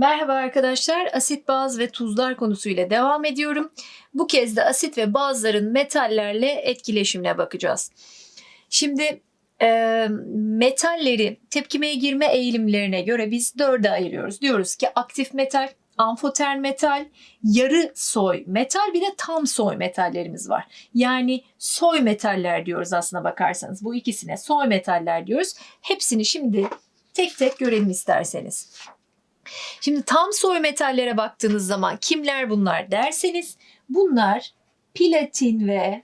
Merhaba arkadaşlar, asit, baz ve tuzlar konusuyla devam ediyorum. Bu kez de asit ve bazların metallerle etkileşimine bakacağız. Şimdi e, metalleri tepkimeye girme eğilimlerine göre biz dörde ayırıyoruz. Diyoruz ki aktif metal, amfoter metal, yarı soy metal bir de tam soy metallerimiz var. Yani soy metaller diyoruz aslına bakarsanız. Bu ikisine soy metaller diyoruz. Hepsini şimdi tek tek görelim isterseniz. Şimdi tam soy metallere baktığınız zaman kimler bunlar derseniz bunlar platin ve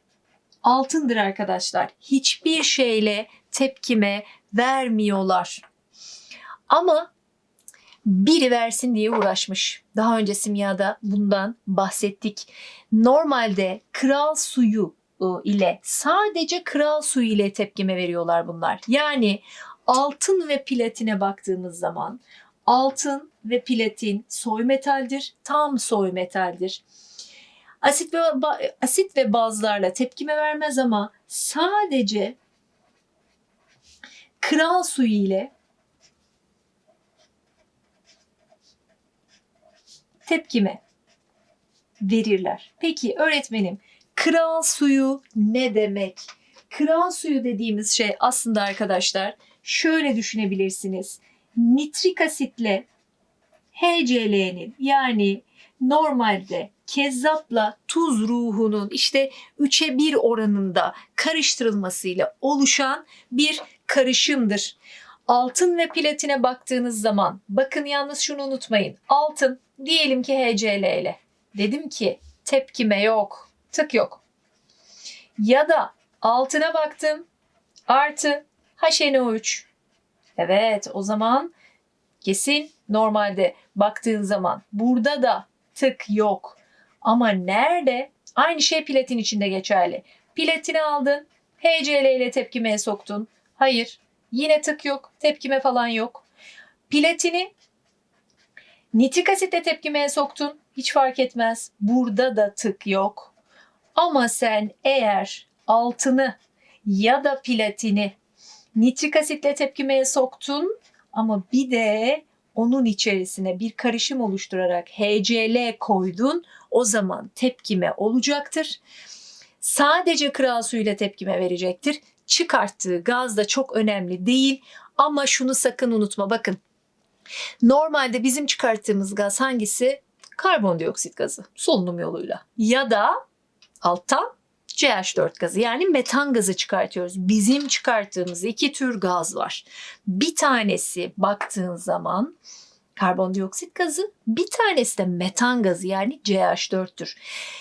altındır arkadaşlar. Hiçbir şeyle tepkime vermiyorlar. Ama biri versin diye uğraşmış. Daha önce simyada bundan bahsettik. Normalde kral suyu ıı, ile sadece kral suyu ile tepkime veriyorlar bunlar. Yani altın ve platine baktığımız zaman altın ve platin soy metaldir, tam soy metaldir. Asit ve asit ve bazlarla tepkime vermez ama sadece kral suyu ile tepkime verirler. Peki öğretmenim kral suyu ne demek? Kral suyu dediğimiz şey aslında arkadaşlar şöyle düşünebilirsiniz. Nitrik asitle HCl'nin yani normalde kezzapla tuz ruhunun işte 3'e 1 oranında karıştırılmasıyla oluşan bir karışımdır. Altın ve platine baktığınız zaman bakın yalnız şunu unutmayın. Altın diyelim ki HCl ile. Dedim ki tepkime yok. Tık yok. Ya da altına baktım artı HNO3. Evet o zaman kesin normalde baktığın zaman burada da tık yok. Ama nerede? Aynı şey platin içinde geçerli. Platini aldın, HCl ile tepkimeye soktun. Hayır, yine tık yok, tepkime falan yok. Platini nitrik asitle tepkimeye soktun. Hiç fark etmez. Burada da tık yok. Ama sen eğer altını ya da platini nitrik asitle tepkimeye soktun ama bir de onun içerisine bir karışım oluşturarak HCl koydun o zaman tepkime olacaktır. Sadece kral suyuyla tepkime verecektir. Çıkarttığı gaz da çok önemli değil ama şunu sakın unutma bakın. Normalde bizim çıkarttığımız gaz hangisi? Karbondioksit gazı solunum yoluyla ya da alttan CH4 gazı yani metan gazı çıkartıyoruz. Bizim çıkarttığımız iki tür gaz var. Bir tanesi baktığın zaman karbondioksit gazı, bir tanesi de metan gazı yani CH4'tür.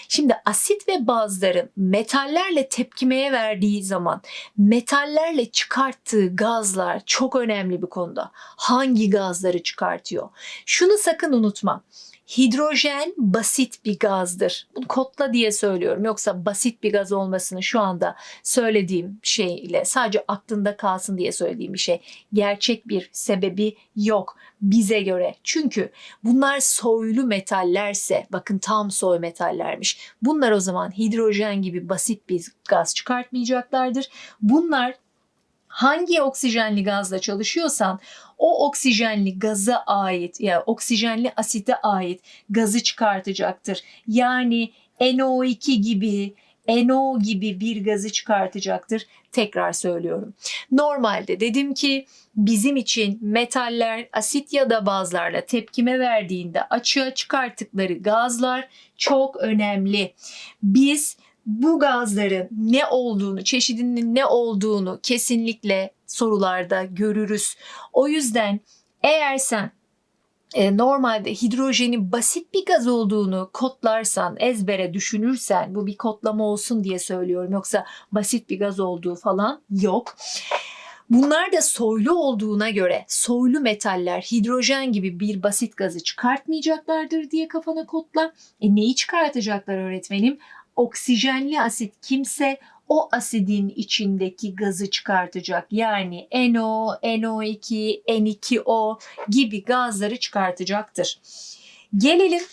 Şimdi asit ve bazların metallerle tepkimeye verdiği zaman metallerle çıkarttığı gazlar çok önemli bir konuda. Hangi gazları çıkartıyor? Şunu sakın unutma. Hidrojen basit bir gazdır. Bunu kodla diye söylüyorum. Yoksa basit bir gaz olmasını şu anda söylediğim şey ile sadece aklında kalsın diye söylediğim bir şey. Gerçek bir sebebi yok bize göre. Çünkü bunlar soylu metallerse bakın tam soy metallermiş. Bunlar o zaman hidrojen gibi basit bir gaz çıkartmayacaklardır. Bunlar hangi oksijenli gazla çalışıyorsan o oksijenli gaza ait ya yani oksijenli asite ait gazı çıkartacaktır. Yani NO2 gibi NO gibi bir gazı çıkartacaktır. Tekrar söylüyorum. Normalde dedim ki bizim için metaller asit ya da bazlarla tepkime verdiğinde açığa çıkarttıkları gazlar çok önemli. Biz bu gazların ne olduğunu, çeşidinin ne olduğunu kesinlikle sorularda görürüz. O yüzden eğer sen e, normalde hidrojenin basit bir gaz olduğunu kodlarsan, ezbere düşünürsen, bu bir kodlama olsun diye söylüyorum. Yoksa basit bir gaz olduğu falan yok. Bunlar da soylu olduğuna göre soylu metaller hidrojen gibi bir basit gazı çıkartmayacaklardır diye kafana kodla. E neyi çıkartacaklar öğretmenim? Oksijenli asit kimse o asidin içindeki gazı çıkartacak. Yani NO, NO2, N2O gibi gazları çıkartacaktır. Gelelim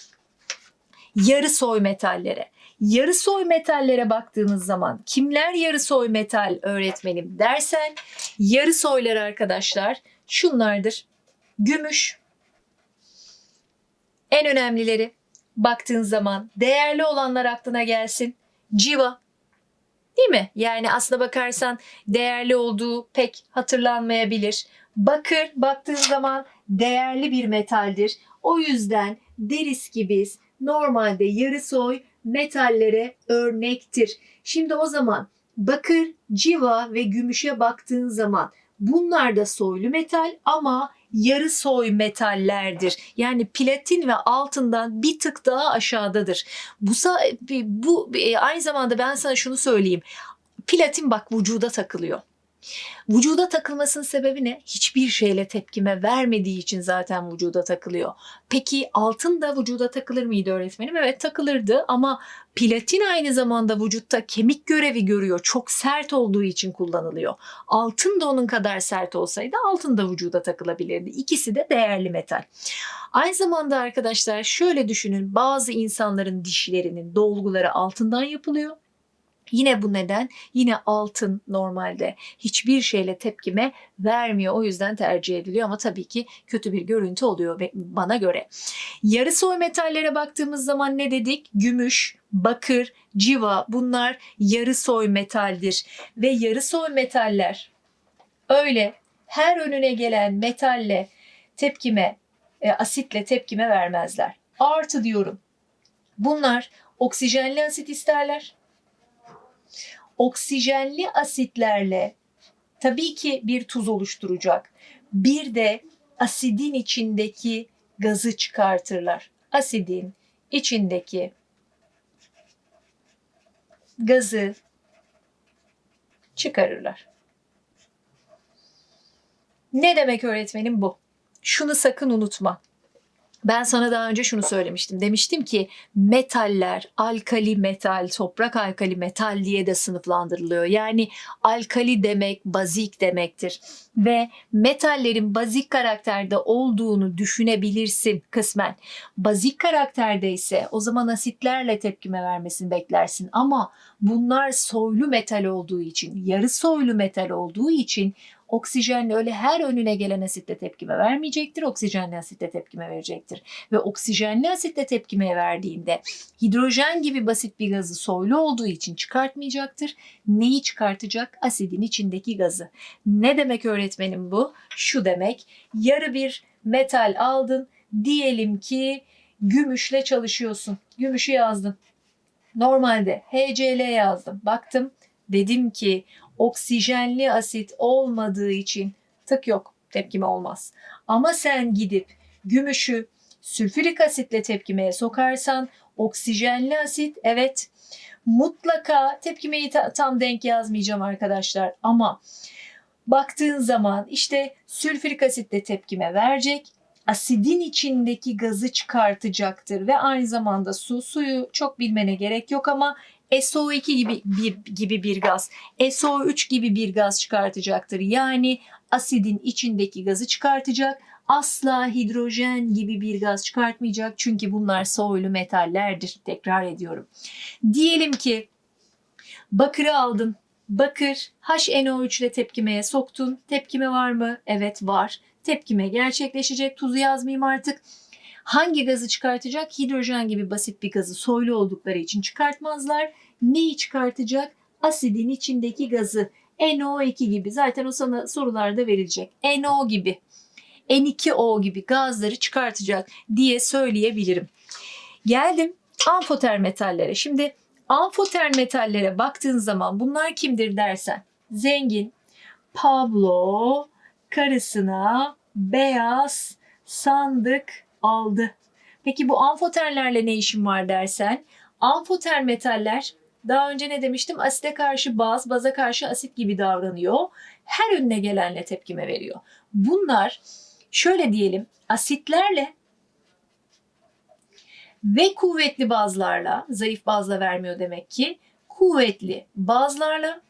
yarı soy metallere. Yarı soy metallere baktığımız zaman kimler yarı soy metal öğretmenim dersen yarı soylar arkadaşlar şunlardır. Gümüş, En önemlileri baktığın zaman değerli olanlar aklına gelsin. Civa. Değil mi? Yani aslına bakarsan değerli olduğu pek hatırlanmayabilir. Bakır baktığın zaman değerli bir metaldir. O yüzden deriz ki biz normalde yarı soy metallere örnektir. Şimdi o zaman bakır, civa ve gümüşe baktığın zaman bunlar da soylu metal ama yarı soy metallerdir. Yani platin ve altından bir tık daha aşağıdadır. Bu, bu e, aynı zamanda ben sana şunu söyleyeyim. Platin bak vücuda takılıyor. Vücuda takılmasının sebebi ne? Hiçbir şeyle tepkime vermediği için zaten vücuda takılıyor. Peki altın da vücuda takılır mıydı öğretmenim? Evet takılırdı ama platin aynı zamanda vücutta kemik görevi görüyor. Çok sert olduğu için kullanılıyor. Altın da onun kadar sert olsaydı altın da vücuda takılabilirdi. İkisi de değerli metal. Aynı zamanda arkadaşlar şöyle düşünün bazı insanların dişlerinin dolguları altından yapılıyor. Yine bu neden yine altın normalde hiçbir şeyle tepkime vermiyor. O yüzden tercih ediliyor ama tabii ki kötü bir görüntü oluyor bana göre. Yarı soy metallere baktığımız zaman ne dedik? Gümüş, bakır, civa bunlar yarı soy metaldir. Ve yarı soy metaller öyle her önüne gelen metalle tepkime, e, asitle tepkime vermezler. Artı diyorum. Bunlar oksijenli asit isterler oksijenli asitlerle tabii ki bir tuz oluşturacak. Bir de asidin içindeki gazı çıkartırlar. Asidin içindeki gazı çıkarırlar. Ne demek öğretmenim bu? Şunu sakın unutma. Ben sana daha önce şunu söylemiştim. Demiştim ki metaller alkali metal, toprak alkali metal diye de sınıflandırılıyor. Yani alkali demek bazik demektir. Ve metallerin bazik karakterde olduğunu düşünebilirsin kısmen. Bazik karakterde ise o zaman asitlerle tepkime vermesini beklersin. Ama bunlar soylu metal olduğu için, yarı soylu metal olduğu için oksijenle öyle her önüne gelen asitle tepkime vermeyecektir. Oksijenli asitle tepkime verecektir. Ve oksijenli asitle tepkime verdiğinde hidrojen gibi basit bir gazı soylu olduğu için çıkartmayacaktır. Neyi çıkartacak? Asidin içindeki gazı. Ne demek öğretmenim bu? Şu demek yarı bir metal aldın. Diyelim ki gümüşle çalışıyorsun. Gümüşü yazdın. Normalde HCl yazdım. Baktım dedim ki oksijenli asit olmadığı için tık yok tepkime olmaz. Ama sen gidip gümüşü sülfürik asitle tepkimeye sokarsan oksijenli asit evet mutlaka tepkimeyi ta- tam denk yazmayacağım arkadaşlar ama baktığın zaman işte sülfürik asitle tepkime verecek asidin içindeki gazı çıkartacaktır ve aynı zamanda su suyu çok bilmene gerek yok ama SO2 gibi bir gibi bir gaz, SO3 gibi bir gaz çıkartacaktır. Yani asidin içindeki gazı çıkartacak. Asla hidrojen gibi bir gaz çıkartmayacak. Çünkü bunlar soylu metallerdir. Tekrar ediyorum. Diyelim ki bakırı aldın. Bakır HNO3 ile tepkimeye soktun. Tepkime var mı? Evet var. Tepkime gerçekleşecek. Tuzu yazmayayım artık. Hangi gazı çıkartacak? Hidrojen gibi basit bir gazı soylu oldukları için çıkartmazlar. Neyi çıkartacak? Asidin içindeki gazı. NO2 gibi. Zaten o sana sorularda verilecek. NO gibi. N2O gibi gazları çıkartacak diye söyleyebilirim. Geldim amfoter metallere. Şimdi amfoter metallere baktığın zaman bunlar kimdir dersen. Zengin, Pablo, karısına beyaz sandık aldı. Peki bu amfoterlerle ne işin var dersen? Amfoter metaller daha önce ne demiştim? Asite karşı baz, baza karşı asit gibi davranıyor. Her önüne gelenle tepkime veriyor. Bunlar şöyle diyelim asitlerle ve kuvvetli bazlarla, zayıf bazla vermiyor demek ki, kuvvetli bazlarla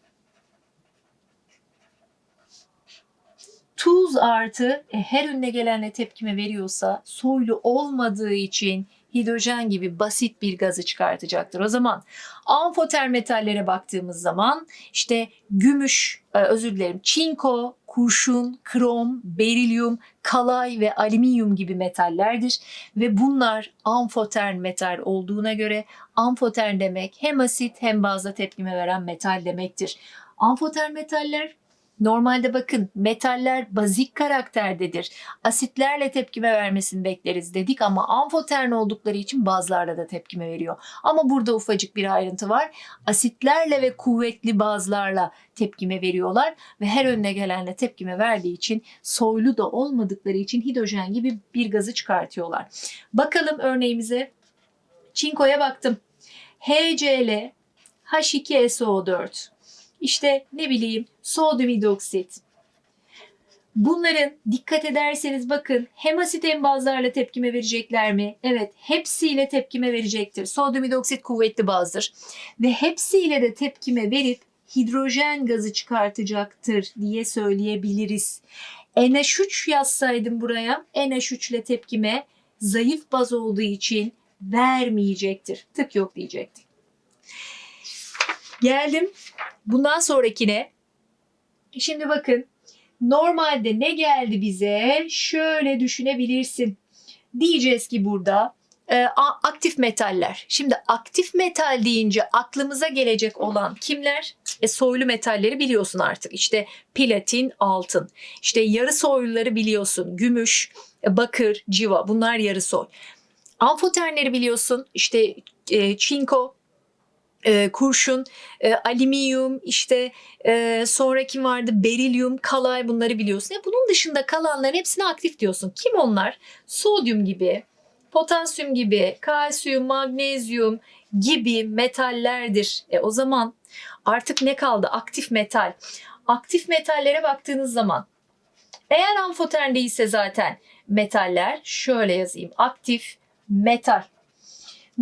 tuz artı e, her önüne gelenle tepkime veriyorsa soylu olmadığı için hidrojen gibi basit bir gazı çıkartacaktır. O zaman amfoter metallere baktığımız zaman işte gümüş, e, özür dilerim, çinko, kurşun, krom, berilyum, kalay ve alüminyum gibi metallerdir ve bunlar amfoter metal olduğuna göre amfoter demek hem asit hem bazda tepkime veren metal demektir. Amfoter metaller Normalde bakın metaller bazik karakterdedir. Asitlerle tepkime vermesini bekleriz dedik ama amfotern oldukları için bazlarla da tepkime veriyor. Ama burada ufacık bir ayrıntı var. Asitlerle ve kuvvetli bazlarla tepkime veriyorlar ve her önüne gelenle tepkime verdiği için soylu da olmadıkları için hidrojen gibi bir gazı çıkartıyorlar. Bakalım örneğimize. Çinkoya baktım. HCl H2SO4 işte ne bileyim sodyum hidroksit. Bunların dikkat ederseniz bakın hem asit hem bazlarla tepkime verecekler mi? Evet hepsiyle tepkime verecektir. Sodyum hidroksit kuvvetli bazdır. Ve hepsiyle de tepkime verip hidrojen gazı çıkartacaktır diye söyleyebiliriz. NH3 yazsaydım buraya NH3 ile tepkime zayıf baz olduğu için vermeyecektir. Tık yok diyecektik. Geldim bundan sonrakine. Şimdi bakın normalde ne geldi bize? Şöyle düşünebilirsin. Diyeceğiz ki burada e, aktif metaller. Şimdi aktif metal deyince aklımıza gelecek olan kimler? E, soylu metalleri biliyorsun artık. İşte platin, altın. İşte yarı soyluları biliyorsun. Gümüş, e, bakır, civa bunlar yarı soy. Amfoternleri biliyorsun. İşte e, çinko, e, kurşun, e, alüminyum, işte e, sonra kim vardı? Berilyum, kalay bunları biliyorsun. E, bunun dışında kalanların hepsine aktif diyorsun. Kim onlar? Sodyum gibi, potasyum gibi, kalsiyum, magnezyum gibi metallerdir. E, o zaman artık ne kaldı? Aktif metal. Aktif metallere baktığınız zaman eğer amfotern değilse zaten metaller şöyle yazayım. Aktif metal.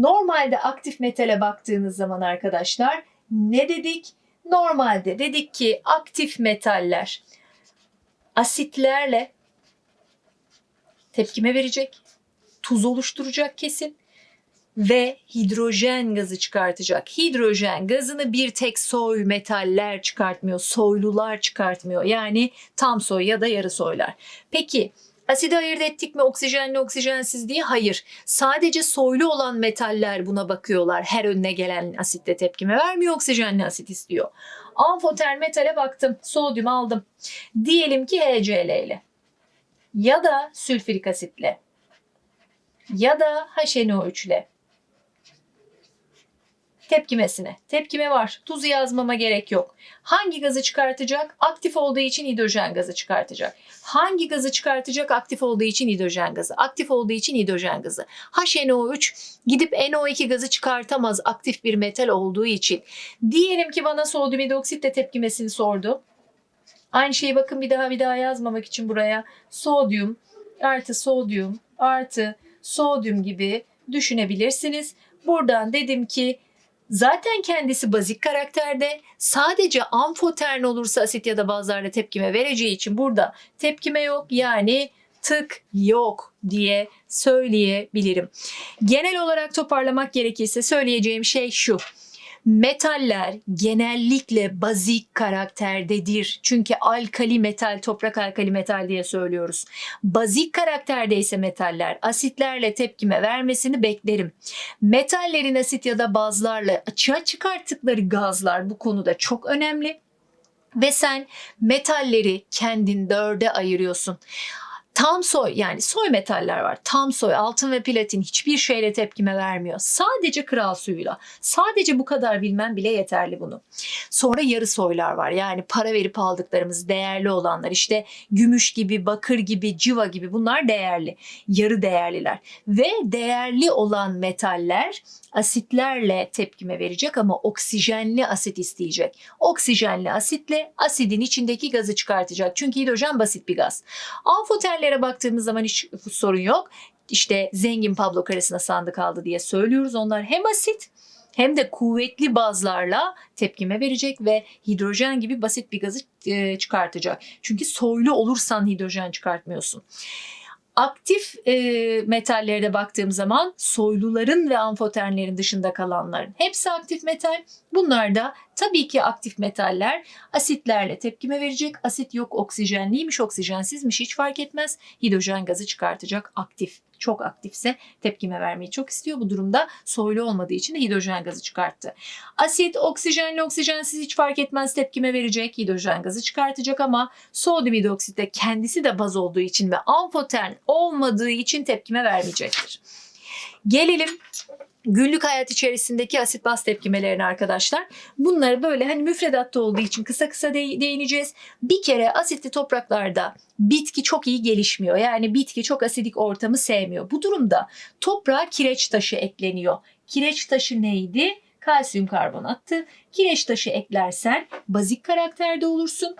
Normalde aktif metale baktığınız zaman arkadaşlar ne dedik? Normalde dedik ki aktif metaller asitlerle tepkime verecek, tuz oluşturacak kesin ve hidrojen gazı çıkartacak. Hidrojen gazını bir tek soy metaller çıkartmıyor, soylular çıkartmıyor. Yani tam soy ya da yarı soylar. Peki Asidi ayırt ettik mi oksijenli oksijensiz diye? Hayır. Sadece soylu olan metaller buna bakıyorlar. Her önüne gelen asitle tepkime vermiyor. Oksijenli asit istiyor. Amfoter metale baktım. Sodyum aldım. Diyelim ki HCl ile. Ya da sülfürik asitle. Ya da HNO3 ile. Tepkimesine. Tepkime var. Tuzu yazmama gerek yok. Hangi gazı çıkartacak? Aktif olduğu için hidrojen gazı çıkartacak. Hangi gazı çıkartacak? Aktif olduğu için hidrojen gazı. Aktif olduğu için hidrojen gazı. HNO3 gidip NO2 gazı çıkartamaz aktif bir metal olduğu için. Diyelim ki bana sodyum hidroksitle tepkimesini sordu. Aynı şeyi bakın bir daha bir daha yazmamak için buraya sodyum artı sodyum artı sodyum gibi düşünebilirsiniz. Buradan dedim ki Zaten kendisi bazik karakterde sadece amfotern olursa asit ya da bazlarla tepkime vereceği için burada tepkime yok yani tık yok diye söyleyebilirim. Genel olarak toparlamak gerekirse söyleyeceğim şey şu. Metaller genellikle bazik karakterdedir. Çünkü alkali metal, toprak alkali metal diye söylüyoruz. Bazik karakterde ise metaller asitlerle tepkime vermesini beklerim. Metallerin asit ya da bazlarla açığa çıkarttıkları gazlar bu konuda çok önemli. Ve sen metalleri kendin dörde ayırıyorsun. Tam soy yani soy metaller var. Tam soy, altın ve platin hiçbir şeyle tepkime vermiyor. Sadece kral suyuyla. Sadece bu kadar bilmem bile yeterli bunu. Sonra yarı soylar var. Yani para verip aldıklarımız değerli olanlar. İşte gümüş gibi, bakır gibi, civa gibi bunlar değerli. Yarı değerliler. Ve değerli olan metaller asitlerle tepkime verecek ama oksijenli asit isteyecek. Oksijenli asitle asidin içindeki gazı çıkartacak. Çünkü hidrojen basit bir gaz. Amfoterlere baktığımız zaman hiç sorun yok. İşte zengin Pablo karısına sandık aldı diye söylüyoruz. Onlar hem asit hem de kuvvetli bazlarla tepkime verecek ve hidrojen gibi basit bir gazı e, çıkartacak. Çünkü soylu olursan hidrojen çıkartmıyorsun. Aktif e, metallere de baktığım zaman soyluların ve amfoternlerin dışında kalanların hepsi aktif metal. Bunlar da Tabii ki aktif metaller asitlerle tepkime verecek. Asit yok oksijenliymiş, oksijensizmiş hiç fark etmez. Hidrojen gazı çıkartacak aktif. Çok aktifse tepkime vermeyi çok istiyor. Bu durumda soylu olmadığı için de hidrojen gazı çıkarttı. Asit oksijenli oksijensiz hiç fark etmez tepkime verecek. Hidrojen gazı çıkartacak ama sodyum hidroksit de kendisi de baz olduğu için ve amfoterm olmadığı için tepkime vermeyecektir. Gelelim günlük hayat içerisindeki asit baz tepkimelerine arkadaşlar. Bunları böyle hani müfredatta olduğu için kısa kısa de- değineceğiz. Bir kere asitli topraklarda bitki çok iyi gelişmiyor. Yani bitki çok asidik ortamı sevmiyor. Bu durumda toprağa kireç taşı ekleniyor. Kireç taşı neydi? Kalsiyum karbonattı. Kireç taşı eklersen bazik karakterde olursun.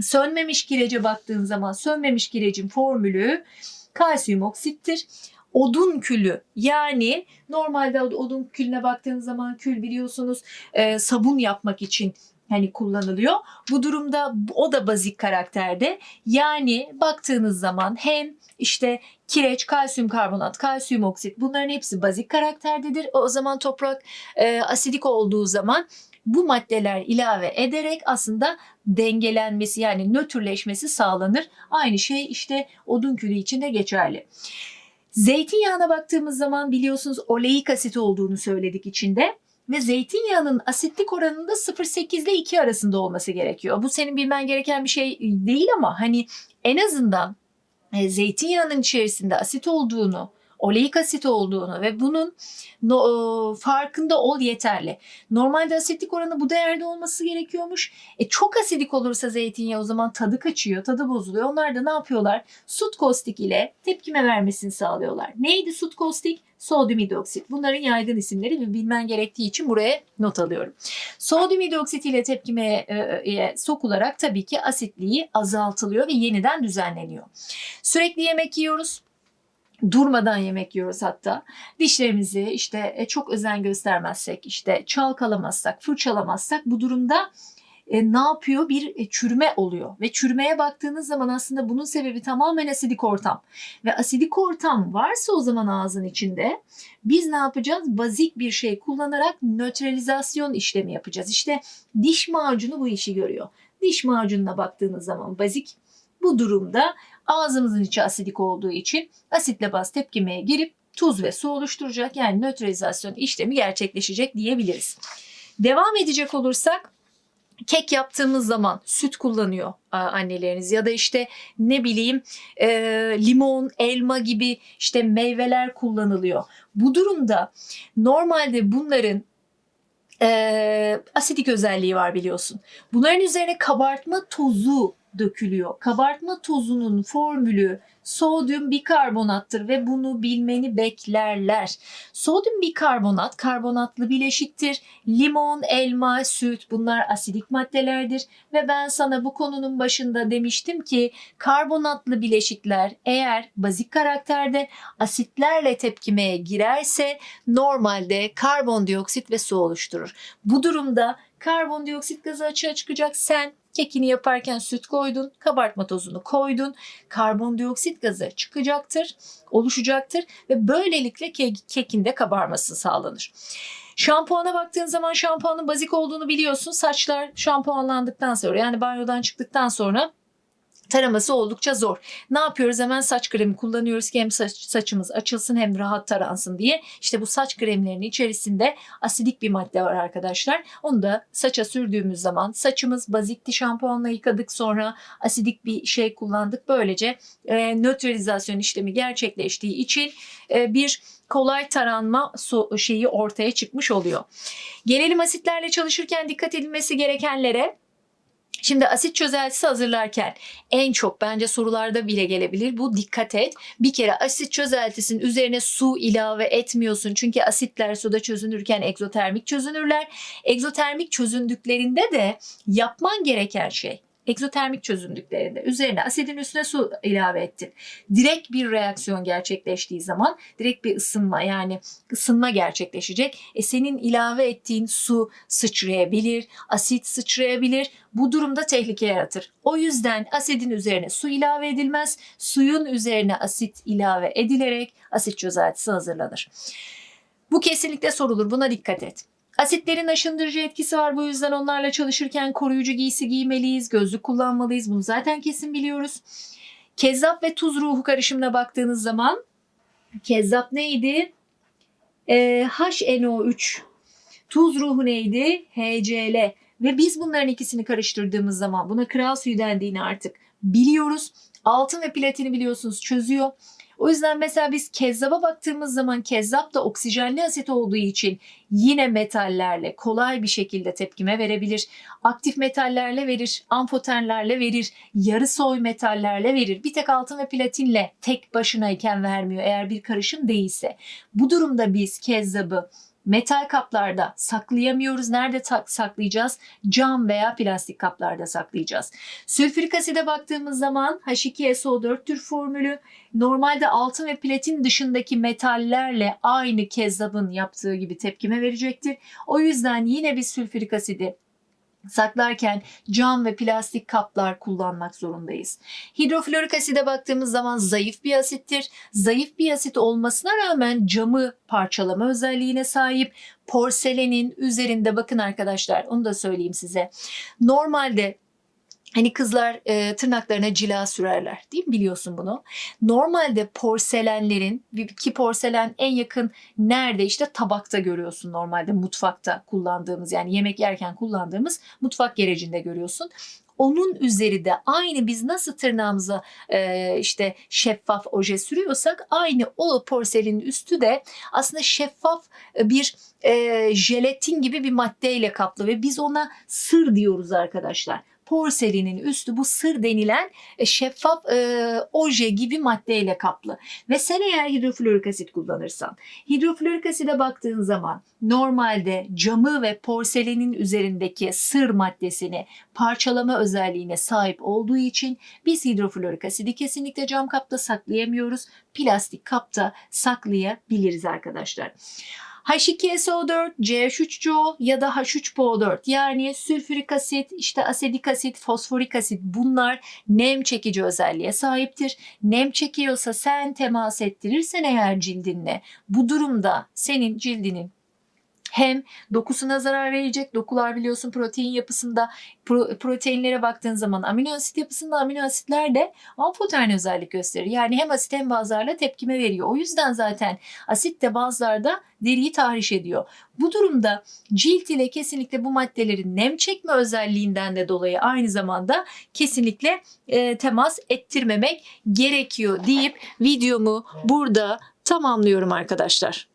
Sönmemiş kirece baktığın zaman sönmemiş kirecin formülü kalsiyum oksittir. Odun külü yani normalde odun külüne baktığınız zaman kül biliyorsunuz e, sabun yapmak için hani kullanılıyor. Bu durumda o da bazik karakterde. Yani baktığınız zaman hem işte kireç, kalsiyum karbonat, kalsiyum oksit bunların hepsi bazik karakterdedir. O zaman toprak e, asidik olduğu zaman bu maddeler ilave ederek aslında dengelenmesi yani nötrleşmesi sağlanır. Aynı şey işte odun külü için de geçerli. Zeytinyağına baktığımız zaman biliyorsunuz oleik asit olduğunu söyledik içinde ve zeytinyağının asitlik oranında 0.8 ile 2 arasında olması gerekiyor. Bu senin bilmen gereken bir şey değil ama hani en azından e, zeytinyağının içerisinde asit olduğunu, oleik asit olduğunu ve bunun no, e, farkında ol yeterli. Normalde asitlik oranı bu değerde olması gerekiyormuş. E, çok asidik olursa zeytinyağı o zaman tadı kaçıyor, tadı bozuluyor. Onlar da ne yapıyorlar? Sut kostik ile tepkime vermesini sağlıyorlar. Neydi sut kostik? Sodyum hidroksit. Bunların yaygın isimleri ve bilmen gerektiği için buraya not alıyorum. Sodyum hidroksit ile tepkimeye e, e, sokularak tabii ki asitliği azaltılıyor ve yeniden düzenleniyor. Sürekli yemek yiyoruz durmadan yemek yiyoruz hatta. Dişlerimizi işte e, çok özen göstermezsek, işte çalkalamazsak, fırçalamazsak bu durumda e, ne yapıyor? Bir e, çürüme oluyor. Ve çürümeye baktığınız zaman aslında bunun sebebi tamamen asidik ortam. Ve asidik ortam varsa o zaman ağzın içinde biz ne yapacağız? Bazik bir şey kullanarak nötralizasyon işlemi yapacağız. İşte diş macunu bu işi görüyor. Diş macununa baktığınız zaman bazik bu durumda ağzımızın içi asidik olduğu için asitle baz tepkimeye girip tuz ve su oluşturacak. Yani nötralizasyon işlemi gerçekleşecek diyebiliriz. Devam edecek olursak kek yaptığımız zaman süt kullanıyor anneleriniz ya da işte ne bileyim e, limon, elma gibi işte meyveler kullanılıyor. Bu durumda normalde bunların e, asidik özelliği var biliyorsun. Bunların üzerine kabartma tozu dökülüyor. Kabartma tozunun formülü sodyum bikarbonattır ve bunu bilmeni beklerler. Sodyum bikarbonat karbonatlı bileşiktir. Limon, elma, süt bunlar asidik maddelerdir ve ben sana bu konunun başında demiştim ki karbonatlı bileşikler eğer bazik karakterde asitlerle tepkimeye girerse normalde karbondioksit ve su oluşturur. Bu durumda karbondioksit gazı açığa çıkacak. Sen kekini yaparken süt koydun, kabartma tozunu koydun. Karbondioksit gazı çıkacaktır, oluşacaktır ve böylelikle ke- kekin de kabarması sağlanır. Şampuana baktığın zaman şampuanın bazik olduğunu biliyorsun. Saçlar şampuanlandıktan sonra yani banyodan çıktıktan sonra taraması oldukça zor. Ne yapıyoruz? Hemen saç kremi kullanıyoruz ki hem saç, saçımız açılsın hem rahat taransın diye. İşte bu saç kremlerinin içerisinde asidik bir madde var arkadaşlar. Onu da saça sürdüğümüz zaman saçımız bazikti şampuanla yıkadık sonra asidik bir şey kullandık. Böylece e, nötralizasyon işlemi gerçekleştiği için e, bir kolay taranma şeyi ortaya çıkmış oluyor. Gelelim asitlerle çalışırken dikkat edilmesi gerekenlere. Şimdi asit çözeltisi hazırlarken en çok bence sorularda bile gelebilir. Bu dikkat et. Bir kere asit çözeltisinin üzerine su ilave etmiyorsun. Çünkü asitler suda çözünürken egzotermik çözünürler. Egzotermik çözündüklerinde de yapman gereken şey egzotermik çözündüklerinde üzerine asidin üstüne su ilave ettin. Direkt bir reaksiyon gerçekleştiği zaman direkt bir ısınma yani ısınma gerçekleşecek. E senin ilave ettiğin su sıçrayabilir, asit sıçrayabilir. Bu durumda tehlike yaratır. O yüzden asidin üzerine su ilave edilmez. Suyun üzerine asit ilave edilerek asit çözeltisi hazırlanır. Bu kesinlikle sorulur. Buna dikkat et. Asitlerin aşındırıcı etkisi var. Bu yüzden onlarla çalışırken koruyucu giysi giymeliyiz, gözlük kullanmalıyız. Bunu zaten kesin biliyoruz. Kezzap ve tuz ruhu karışımına baktığınız zaman kezzap neydi? Ee, HNO3. Tuz ruhu neydi? HCl. Ve biz bunların ikisini karıştırdığımız zaman buna kral suyu dendiğini artık biliyoruz. Altın ve platini biliyorsunuz çözüyor. O yüzden mesela biz kezzaba baktığımız zaman kezzap da oksijenli asit olduğu için yine metallerle kolay bir şekilde tepkime verebilir. Aktif metallerle verir, amfoterlerle verir, yarı soy metallerle verir. Bir tek altın ve platinle tek başınayken vermiyor eğer bir karışım değilse. Bu durumda biz kezzabı metal kaplarda saklayamıyoruz. Nerede saklayacağız? Cam veya plastik kaplarda saklayacağız. Sülfürik aside baktığımız zaman H2SO4 tür formülü normalde altın ve platin dışındaki metallerle aynı kezzabın yaptığı gibi tepkime verecektir. O yüzden yine biz sülfürik asidi saklarken cam ve plastik kaplar kullanmak zorundayız. Hidroflorik aside baktığımız zaman zayıf bir asittir. Zayıf bir asit olmasına rağmen camı parçalama özelliğine sahip. Porselenin üzerinde bakın arkadaşlar onu da söyleyeyim size. Normalde Hani kızlar e, tırnaklarına cila sürerler değil mi biliyorsun bunu? Normalde porselenlerin ki porselen en yakın nerede işte tabakta görüyorsun normalde mutfakta kullandığımız yani yemek yerken kullandığımız mutfak gerecinde görüyorsun. Onun üzeri de aynı biz nasıl tırnağımıza e, işte şeffaf oje sürüyorsak aynı o porselenin üstü de aslında şeffaf bir e, jelatin gibi bir maddeyle kaplı ve biz ona sır diyoruz arkadaşlar porselinin üstü bu sır denilen e, şeffaf e, oje gibi maddeyle kaplı. Ve sen eğer hidroflorik asit kullanırsan, hidroflorik aside baktığın zaman normalde camı ve porselenin üzerindeki sır maddesini parçalama özelliğine sahip olduğu için biz hidroflorik asidi kesinlikle cam kapta saklayamıyoruz. Plastik kapta saklayabiliriz arkadaşlar. H2SO4, CH3CO ya da H3PO4 yani sülfürik asit, işte asedik asit, fosforik asit bunlar nem çekici özelliğe sahiptir. Nem çekiyorsa sen temas ettirirsen eğer cildinle bu durumda senin cildinin hem dokusuna zarar verecek. Dokular biliyorsun protein yapısında pro- proteinlere baktığın zaman amino asit yapısında amino asitler de amfoterni özellik gösterir. Yani hem asit hem bazlarla tepkime veriyor. O yüzden zaten asit de bazlarda deriyi tahriş ediyor. Bu durumda cilt ile kesinlikle bu maddelerin nem çekme özelliğinden de dolayı aynı zamanda kesinlikle e, temas ettirmemek gerekiyor deyip videomu burada tamamlıyorum arkadaşlar.